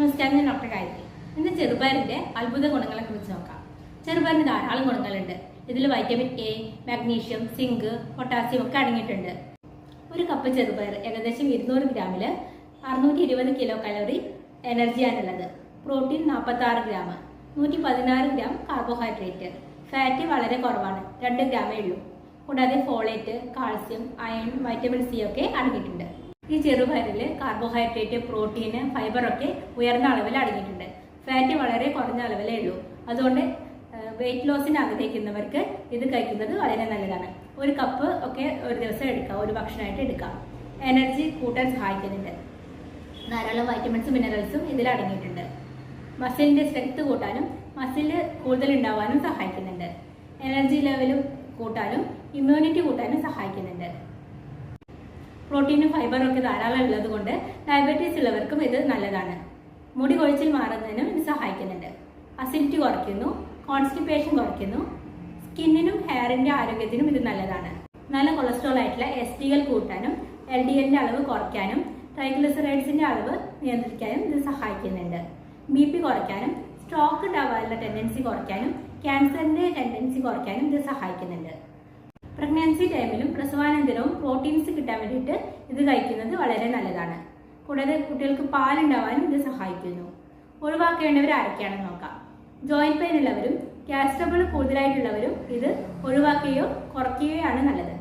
നമസ്കാരം ഞാൻ ഡോക്ടർ ഗായത്രി. ഇന്ന് ചെറുപയറിന്റെ അത്ഭുത ഗുണങ്ങളെ കുറിച്ച് നോക്കാം. ചെറുപയറിന് ധാരാളം ഗുണങ്ങളുണ്ട്. ഇതിൽ vitamin A magnesium zinc potassium ഒക്കെ അടങ്ങിയിട്ടുണ്ട്. ഒരു കപ്പ് ചെറുപയർ ഏകദേശം ഇരുന്നൂറ് ഗ്രാമിൽ അറുന്നൂറ്റി ഇരുപത് കിലോ കലോറി എനർജിയാണുള്ളത് പ്രോട്ടീൻ നാൽപ്പത്തി ആറ് ഗ്രാം നൂറ്റി പതിനാറ് ഗ്രാം കാർബോഹൈഡ്രേറ്റ് ഫാറ്റ് വളരെ കുറവാണ് രണ്ട് ഗ്രാമേ ഉള്ളൂ. കൂടാതെ folate calcium iron vitamin C ഒക്കെ അടങ്ങിയിട്ടുണ്ട്. ഈ ചെറുപയറിൽ കാർബോഹൈഡ്രേറ്റ് പ്രോട്ടീന് ഫൈബർ ഒക്കെ ഉയർന്ന അളവിൽ അടങ്ങിയിട്ടുണ്ട്. ഫാറ്റ് വളരെ കുറഞ്ഞ അളവിലേ ഉള്ളൂ. അതുകൊണ്ട് വെയിറ്റ് ലോസിന് ആഗ്രഹിക്കുന്നവർക്ക് ഇത് കഴിക്കുന്നത് വളരെ നല്ലതാണ്. ഒരു കപ്പ് ഒക്കെ ഒരു ദിവസം എടുക്കാം ഒരു ഭക്ഷണമായിട്ട് എടുക്കാം. എനർജി കൂട്ടാൻ സഹായിക്കുന്നുണ്ട്. ധാരാളം വൈറ്റമിൻസും മിനറൽസും ഇതിൽ അടങ്ങിയിട്ടുണ്ട്. മസിലിന്റെ സ്ട്രെങ്ത് കൂട്ടാനും മസിൽ കൂടുതൽ ഉണ്ടാവാനും സഹായിക്കുന്നുണ്ട് എനർജി ലെവലും കൂട്ടാനും ഇമ്മ്യൂണിറ്റി കൂട്ടാനും സഹായിക്കുന്നുണ്ട്. പ്രോട്ടീനും ഫൈബറും ഒക്കെ ധാരാളം ഉള്ളത് കൊണ്ട് ഡയബറ്റീസ് ഉള്ളവർക്കും ഇത് നല്ലതാണ്. മുടി കൊഴിച്ചിൽ മാറുന്നതിനും ഇത് സഹായിക്കുന്നുണ്ട്. അസിഡിറ്റി കുറയ്ക്കുന്നു കോൺസ്റ്റിപ്പേഷൻ കുറയ്ക്കുന്നു സ്കിന്നിനും ഹെയറിന്റെ ആരോഗ്യത്തിനും ഇത് നല്ലതാണ്. നല്ല കൊളസ്ട്രോൾ ആയിട്ടുള്ള എസ് ഡി എൽ കൂട്ടാനും എൽ ഡി എല്ലിന്റെ അളവ് കുറയ്ക്കാനും ട്രൈഗ്ലിസറൈഡ്സിന്റെ അളവ് നിയന്ത്രിക്കാനും ഇത് സഹായിക്കുന്നുണ്ട്. ബി പി കുറയ്ക്കാനും സ്ട്രോക്ക് ഉണ്ടാവാനുള്ള ടെൻഡൻസി കുറയ്ക്കാനും ക്യാൻസറിന്റെ ടെൻഡൻസി കുറയ്ക്കാനും ഇത് സഹായിക്കുന്നുണ്ട്. പ്രഗ്നൻസി ടൈമിലും പ്രസവാനന്തരവും പ്രോട്ടീൻസ് കിട്ടാൻ വേണ്ടിയിട്ട് ഇത് കഴിക്കുന്നത് വളരെ നല്ലതാണ്. കൂടാതെ കുട്ടികൾക്ക് പാലുണ്ടാവാനും ഇത് സഹായിക്കുന്നു. ഒഴിവാക്കേണ്ടവർ ആരൊക്കെയാണെന്ന് നോക്കാം. ജോയിന്റ് പെയിൻ ഉള്ളവരും ഗ്യാസ് ട്രബിൾ കൂടുതലായിട്ടുള്ളവരും ഇത് ഒഴിവാക്കുകയോ കുറയ്ക്കുകയോ ആണ് നല്ലത്.